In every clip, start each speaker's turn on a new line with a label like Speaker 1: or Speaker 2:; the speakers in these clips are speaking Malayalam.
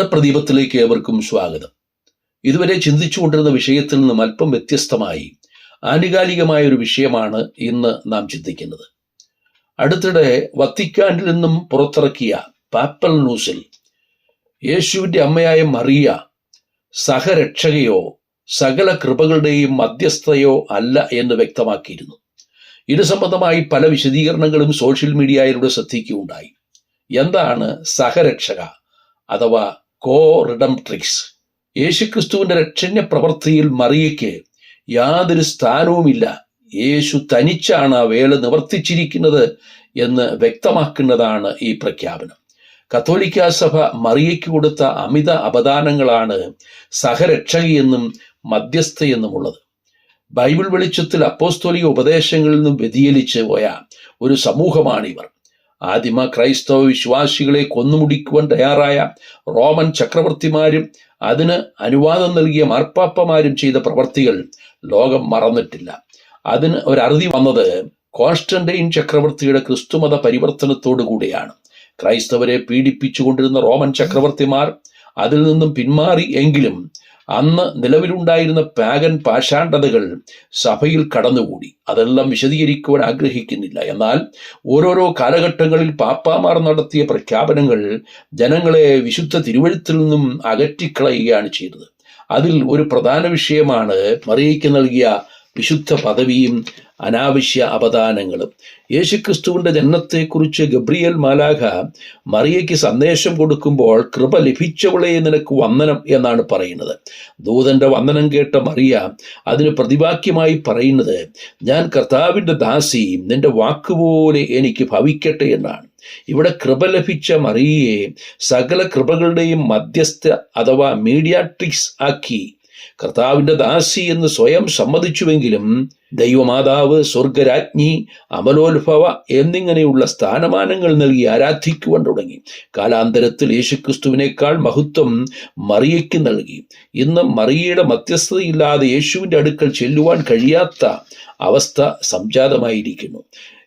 Speaker 1: വചനപ്രദീപത്തിലേക്ക് ഏവർക്കും സ്വാഗതം. ഇതുവരെ ചിന്തിച്ചുകൊണ്ടിരുന്ന വിഷയത്തിൽ നിന്നും അല്പം വ്യത്യസ്തമായി ആനുകാലികമായ ഒരു വിഷയമാണ് ഇന്ന് നാം ചിന്തിക്കുന്നത്. അടുത്തിടെ വത്തിക്കാനിൽ നിന്നും പുറത്തിറക്കിയ പാപ്പൽ ന്യൂസിൽ യേശുവിന്റെ അമ്മയായ മറിയ സഹരക്ഷകയോ സകല കൃപകളുടെയും മധ്യസ്ഥയോ അല്ല എന്ന് വ്യക്തമാക്കിയിരുന്നു. ഇത് സംബന്ധമായി പല വിശദീകരണങ്ങളും സോഷ്യൽ മീഡിയയിലൂടെ ശ്രദ്ധിക്കുകയുണ്ടായി. എന്താണ് സഹരക്ഷക അഥവാ കോ റിഡംട്രിക്സ് യേശുക്രിസ്തുവിന്റെ രക്ഷണ്യ പ്രവൃത്തിയിൽ മറിയയ്ക്ക് യാതൊരു സ്ഥാനവുമില്ല. യേശു തനിച്ചാണ് ആ വേല നിവർത്തിച്ചിരിക്കുന്നത് എന്ന് വ്യക്തമാക്കുന്നതാണ് ഈ പ്രഖ്യാപനം. കത്തോലിക്ക സഭ മറിയയ്ക്ക് കൊടുത്ത അമിത അപദാനങ്ങളാണ് സഹരക്ഷകയെന്നും മധ്യസ്ഥയെന്നുമുള്ളത് ബൈബിൾ വെളിച്ചത്തിൽ അപ്പോസ്തോലിക ഉപദേശങ്ങളിൽ നിന്നും വ്യതിയലിച്ച് പോയ ഒരു സമൂഹമാണിവർ. ആദിമ ക്രൈസ്തവ വിശ്വാസികളെ കൊന്നുമുടിക്കുവാൻ തയ്യാറായ റോമൻ ചക്രവർത്തിമാരും അതിന് അനുവാദം നൽകിയ മാർപ്പാപ്പമാരും ചെയ്ത പ്രവർത്തികൾ ലോകം മറന്നിട്ടില്ല. അതിന് ഒരറുതി വന്നത് കോൺസ്റ്റന്റൈൻ ചക്രവർത്തിയുടെ ക്രിസ്തുമത പരിവർത്തനത്തോടു കൂടിയാണ്. ക്രൈസ്തവരെ പീഡിപ്പിച്ചുകൊണ്ടിരുന്ന റോമൻ ചക്രവർത്തിമാർ അതിൽ നിന്നും പിന്മാറി എങ്കിലും അന്ന് നിലവിലുണ്ടായിരുന്ന പാഗൻ പാഷാണ്ഡതകൾ സഭയിൽ കടന്നുകൂടി. അതെല്ലാം വിശദീകരിക്കുവാൻ ആഗ്രഹിക്കുന്നില്ല. എന്നാൽ ഓരോരോ കാലഘട്ടങ്ങളിൽ പാപ്പാമാർ നടത്തിയ പ്രഖ്യാപനങ്ങൾ ജനങ്ങളെ വിശുദ്ധ തിരുവഴുത്തിൽ നിന്നും അകറ്റിക്കളയുകയാണ് ചെയ്തത്. അതിൽ ഒരു പ്രധാന വിഷയമാണ് മറിയയ്ക്ക് നൽകിയ വിശുദ്ധ പദവിയും അനാവശ്യ അപദാനങ്ങളും യേശുക്രിസ്തുവിന്റെ ജനനത്തെക്കുറിച്ച് ഗബ്രിയൽ മാലാഖ മറിയയ്ക്ക് സന്ദേശം കൊടുക്കുമ്പോൾ കൃപ ലഭിച്ചവളെ നിനക്ക് വന്ദനം എന്നാണ് പറയുന്നത്. ദൂതന്റെ വന്ദനം കേട്ട മറിയ അതിന് പ്രതിവാക്യമായി പറയുന്നത് ഞാൻ കർത്താവിന്റെ ദാസി നിന്റെ വാക്കുപോലെ എനിക്ക് ഭവിക്കട്ടെ എന്നാണ്. ഇവിടെ കൃപ ലഭിച്ച മറിയയെ സകല കൃപകളുടെയും മധ്യസ്ഥ അഥവാ മീഡിയാട്രിക്സ് ആക്കി കർത്താവിന്റെ ദാസി എന്ന് സ്വയം സമ്മതിച്ചുവെങ്കിലും ദൈവമാതാവ് സ്വർഗരാജ്ഞി അമലോത്ഭവ എന്നിങ്ങനെയുള്ള സ്ഥാനമാനങ്ങൾ നൽകി ആരാധിക്കുവാൻ തുടങ്ങി. കാലാന്തരത്തിൽ യേശുക്രിസ്തുവിനേക്കാൾ മഹത്വം മറിയയ്ക്ക് നൽകി. ഇന്ന് മറിയയുടെ മധ്യസ്ഥതയില്ലാതെ യേശുവിന്റെ അടുക്കൽ ചെല്ലുവാൻ കഴിയാത്ത അവസ്ഥ സംജാതമായിരിക്കുന്നു.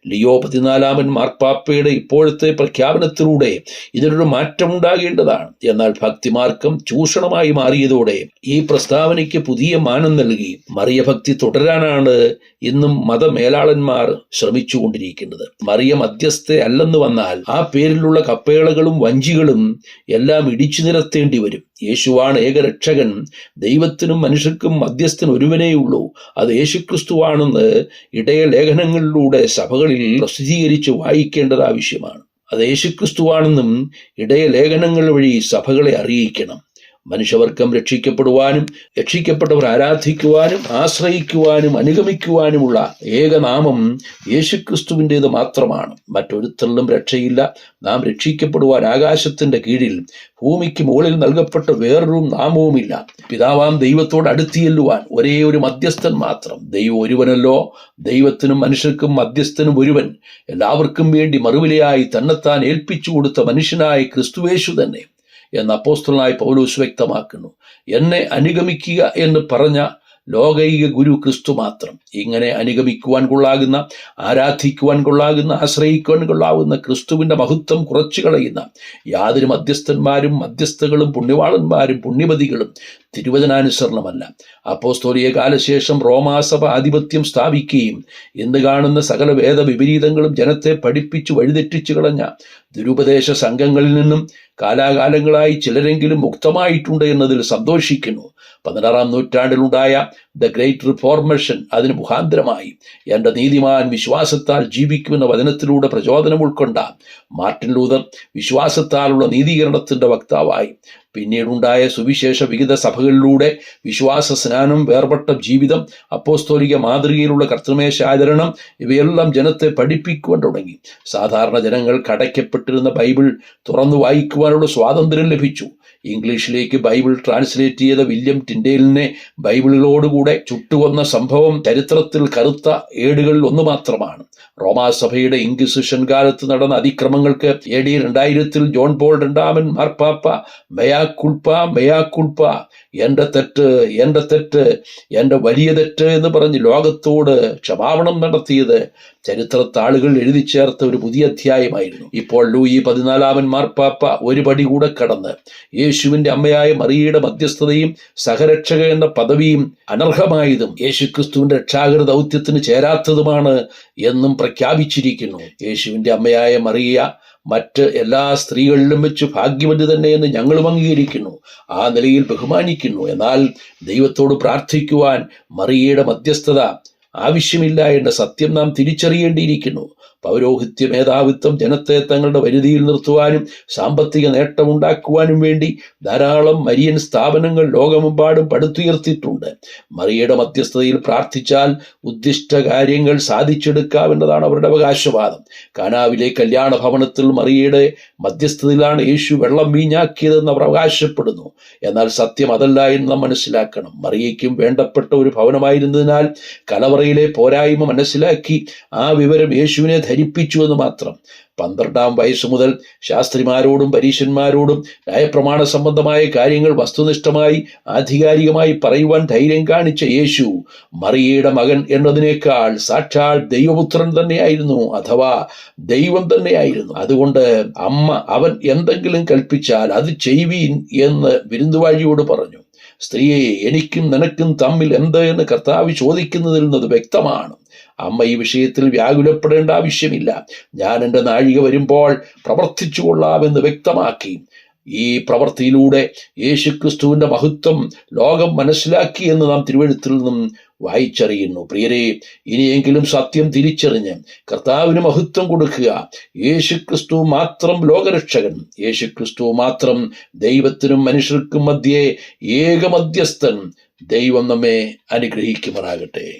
Speaker 1: ലിയോ പതിനാലാമൻ മാർപ്പാപ്പയുടെ ഇപ്പോഴത്തെ പ്രഖ്യാപനത്തിലൂടെ ഇതിനൊരു മാറ്റമുണ്ടാകേണ്ടതാണ് എന്നാൽ ഭക്തിമാർഗം ചൂഷണമായി മാറിയതോടെ ഈ പ്രസ്താവനയ്ക്ക് പുതിയ മാനം നൽകി മറിയ ഭക്തി തുടരാനാണ് ഇന്നും മതമേലാളന്മാർ ശ്രമിച്ചുകൊണ്ടിരിക്കുന്നത്. മറിയ മധ്യസ്ഥ അല്ലെന്ന് വന്നാൽ ആ പേരിലുള്ള കപ്പേളകളും വഞ്ചികളും എല്ലാം ഇടിച്ചു നിരത്തേണ്ടി വരും. യേശുവാണ് ഏകരക്ഷകൻ. ദൈവത്തിനും മനുഷ്യർക്കും മധ്യസ്ഥൻ ഒരുവനേയുള്ളൂ. അത് യേശുക്രിസ്തുവാണെന്ന് ഇടയ ലേഖനങ്ങളിലൂടെ സഭകളിൽ പ്രസിദ്ധീകരിച്ച് വായിക്കേണ്ടത് ആവശ്യമാണ്. അത് യേശുക്രിസ്തുവാണെന്നും ഇടയ ലേഖനങ്ങൾ വഴി സഭകളെ അറിയിക്കണം. മനുഷ്യവർഗം രക്ഷിക്കപ്പെടുവാനും രക്ഷിക്കപ്പെട്ടവർ ആരാധിക്കുവാനും ആശ്രയിക്കുവാനും അനുഗമിക്കുവാനുമുള്ള ഏകനാമം യേശുക്രിസ്തുവിന്റേത് മാത്രമാണ്. മറ്റൊരുത്തരിലും രക്ഷയില്ല. നാം രക്ഷിക്കപ്പെടുവാൻ ആകാശത്തിന്റെ കീഴിൽ ഭൂമിക്ക് മുകളിൽ നൽകപ്പെട്ട വേറൊരു നാമവുമില്ല. പിതാവാം ദൈവത്തോട് അടുത്തിയെല്ലുവാൻ ഒരേ ഒരു മധ്യസ്ഥൻ മാത്രം. ദൈവം ഒരുവനല്ലോ. ദൈവത്തിനും മനുഷ്യർക്കും മധ്യസ്ഥനും ഒരുവൻ. എല്ലാവർക്കും വേണ്ടി മറുവിലയായി തന്നെത്താൻ ഏൽപ്പിച്ചു കൊടുത്ത മനുഷ്യനായ ക്രിസ്തുവേശു തന്നെ. എന്ന് അപ്പോസ്തലനായി പൗലൂസ് വ്യക്തമാക്കുന്നു. എന്നെ അനുഗമിക്കുക എന്ന് പറഞ്ഞ ലോകൈക ഗുരു ക്രിസ്തു മാത്രം. ഇങ്ങനെ അനുഗമിക്കുവാൻ കൊള്ളാകുന്ന ആരാധിക്കുവാൻ കൊള്ളാകുന്ന ആശ്രയിക്കുവാൻ കൊള്ളാകുന്ന ക്രിസ്തുവിന്റെ മഹത്വം കുറച്ചു കളയുന്ന യാതൊരു മധ്യസ്ഥന്മാരും മധ്യസ്ഥകളും പുണ്യവാളന്മാരും പുണ്യമതികളും തിരുവചനാനുസരണമല്ല. അപ്പോസ്തോലിയ കാലശേഷം റോമാസഭ ആധിപത്യം സ്ഥാപിക്കുകയും ഇന്ന് കാണുന്ന സകല വേദ വിപരീതങ്ങളും ജനത്തെ പഠിപ്പിച്ചു വഴിതെറ്റിച്ചു കളഞ്ഞ ദുരുപദേശ സംഘങ്ങളിൽ നിന്നും കാലാകാലങ്ങളായി ചിലരെങ്കിലും മുക്തമായിട്ടുണ്ട് എന്നതിൽ സന്തോഷിക്കുന്നു. പതിനാറാം നൂറ്റാണ്ടിലുണ്ടായ ദ ഗ്രേറ്റ് റിഫോർമേഷൻ അതിന് മുഖാന്തരമായി എന്റെ നീതിമാൻ വിശ്വാസത്താൽ ജീവിക്കുമെന്ന വചനത്തിലൂടെ പ്രചോദനം ഉൾക്കൊണ്ട മാർട്ടിൻ ലൂതർ വിശ്വാസത്താലുള്ള നീതീകരണത്തിന്റെ വക്താവായി. പിന്നീടുണ്ടായ സുവിശേഷ വിഹിത സഭകളിലൂടെ വിശ്വാസ സ്നാനം വേർപെട്ട ജീവിതം അപ്പോസ്തോലിക മാതൃകയിലുള്ള കർത്തൃമേശ ആചരണം ഇവയെല്ലാം ജനത്തെ പഠിപ്പിക്കുവാൻ തുടങ്ങി. സാധാരണ ജനങ്ങൾ കടയ്ക്കപ്പെട്ടിരുന്ന ബൈബിൾ തുറന്നു വായിക്കുവാനുള്ള സ്വാതന്ത്ര്യം ലഭിച്ചു. ഇംഗ്ലീഷിലേക്ക് ബൈബിൾ ട്രാൻസ്ലേറ്റ് ചെയ്ത വില്യം ടിൻഡേലിനെ ബൈബിളുകളോടുകൂടെ ചുട്ടുകൊന്ന സംഭവം ചരിത്രത്തിൽ കറുത്ത ഏടുകളിൽ ഒന്ന് മാത്രമാണ്. റോമാസഭയുടെ ഇൻക്വിസിഷൻ കാലത്ത് നടന്ന അതിക്രമങ്ങൾക്ക് എ ഡി രണ്ടായിരത്തിൽ ജോൺ പോൾ രണ്ടാമൻ മാർപ്പാപ്പ ബയാ കുൽപ്പ മെയാ കുൾപ്പ എന്റെ തെറ്റ് എന്റെ തെറ്റ് എന്റെ വലിയ തെറ്റ് എന്ന് പറഞ്ഞ് ലോകത്തോട് ക്ഷമാപണം നടത്തിയത് ചരിത്രത്താളുകൾ എഴുതി ചേർത്ത ഒരു പുതിയ അധ്യായമായിരുന്നു. ഇപ്പോൾ ലൂയി പതിനാലാമൻ മാർപ്പാപ്പ ഒരു പടി കൂടെ കടന്ന് യേശുവിന്റെ അമ്മയായ മറിയയുടെ മധ്യസ്ഥതയും സഹരക്ഷക എന്ന പദവിയും അനർഹമായതും യേശുക്രിസ്തുവിന്റെ രക്ഷാകര ദൗത്യത്തിന് ചേരാത്തതുമാണ് എന്നും പ്രഖ്യാപിച്ചിരിക്കുന്നു. യേശുവിന്റെ അമ്മയായ മറിയ മറ്റ് എല്ലാ സ്ത്രീകളിലും വെച്ച് ഭാഗ്യവതി തന്നെയെന്ന് ഞങ്ങളും അംഗീകരിക്കുന്നു. ആ നിലയിൽ ബഹുമാനിക്കുന്നു. എന്നാൽ ദൈവത്തോട് പ്രാർത്ഥിക്കുവാൻ മറിയയുടെ മധ്യസ്ഥത ആവശ്യമില്ല എന്ന സത്യം നാം തിരിച്ചറിയേണ്ടിയിരിക്കുന്നു. പൗരോഹിത്യ മേധാവിത്വം ജനത്തെ തങ്ങളുടെ വരുതിയിൽ നിർത്തുവാനും സാമ്പത്തിക നേട്ടമുണ്ടാക്കുവാനും വേണ്ടി ധാരാളം മരിയൻ സ്ഥാപനങ്ങൾ ലോകമെമ്പാടും പടുത്തുയർത്തിയിട്ടുണ്ട്. മറിയയുടെ മധ്യസ്ഥതയിൽ പ്രാർത്ഥിച്ചാൽ ഉദ്ദിഷ്ട കാര്യങ്ങൾ സാധിച്ചെടുക്കാമെന്നതാണ് അവരുടെ അവകാശവാദം. കാനാവിലെ കല്യാണ ഭവനത്തിൽ മറിയയുടെ മധ്യസ്ഥതയിലാണ് യേശു വെള്ളം വീഞ്ഞാക്കിയതെന്ന് അവർ അവകാശപ്പെടുന്നു. എന്നാൽ സത്യം അതല്ല എന്ന് നാം മനസ്സിലാക്കണം. മറിയയ്ക്കും വേണ്ടപ്പെട്ട ഒരു ഭവനമായിരുന്നതിനാൽ കലവറയിലെ പോരായ്മ മനസ്സിലാക്കി ആ വിവരം യേശുവിനെ ധരിപ്പിച്ചു എന്ന് മാത്രം. പന്ത്രണ്ടാം വയസ്സ് മുതൽ ശാസ്ത്രിമാരോടും പരീശന്മാരോടും ന്യായപ്രമാണ സംബന്ധമായ കാര്യങ്ങൾ വസ്തുനിഷ്ഠമായി ആധികാരികമായി പറയുവാൻ ധൈര്യം കാണിച്ച യേശു മറിയയുടെ മകൻ എന്നതിനേക്കാൾ സാക്ഷാൽ ദൈവപുത്രൻ തന്നെയായിരുന്നു അഥവാ ദൈവം തന്നെയായിരുന്നു. അതുകൊണ്ട് അമ്മ അവൻ എന്തെങ്കിലും കൽപ്പിച്ചാൽ അത് ചെയ്യുവീൻ എന്ന് വിരുന്നുവാഴിയോട് പറഞ്ഞു. സ്ത്രീയെ എനിക്കും നിനക്കും തമ്മിൽ എന്ത് എന്ന് കർത്താവ് ചോദിക്കുന്നതിൽ നിന്നത് വ്യക്തമാണ്. അമ്മ ഈ വിഷയത്തിൽ വ്യാകുലപ്പെടേണ്ട ആവശ്യമില്ല. ഞാൻ എന്റെ നാഴിക വരുമ്പോൾ പ്രവർത്തിച്ചു കൊള്ളാമെന്ന് വ്യക്തമാക്കി. ഈ പ്രവൃത്തിയിലൂടെ യേശുക്രിസ്തുവിന്റെ മഹത്വം ലോകം മനസ്സിലാക്കി എന്ന് നാം തിരുവഴുത്തിൽ നിന്നും വായിച്ചറിയുന്നു. പ്രിയരെ ഇനിയെങ്കിലും സത്യം തിരിച്ചറിഞ്ഞ് കർത്താവിന് മഹത്വം കൊടുക്കുക. യേശുക്രിസ്തു മാത്രം ലോകരക്ഷകൻ. യേശുക്രിസ്തു മാത്രം ദൈവത്തിനും മനുഷ്യർക്കും മധ്യേ ഏകമധ്യസ്ഥൻ. ദൈവം നമ്മെ അനുഗ്രഹിക്കുമാറാകട്ടെ.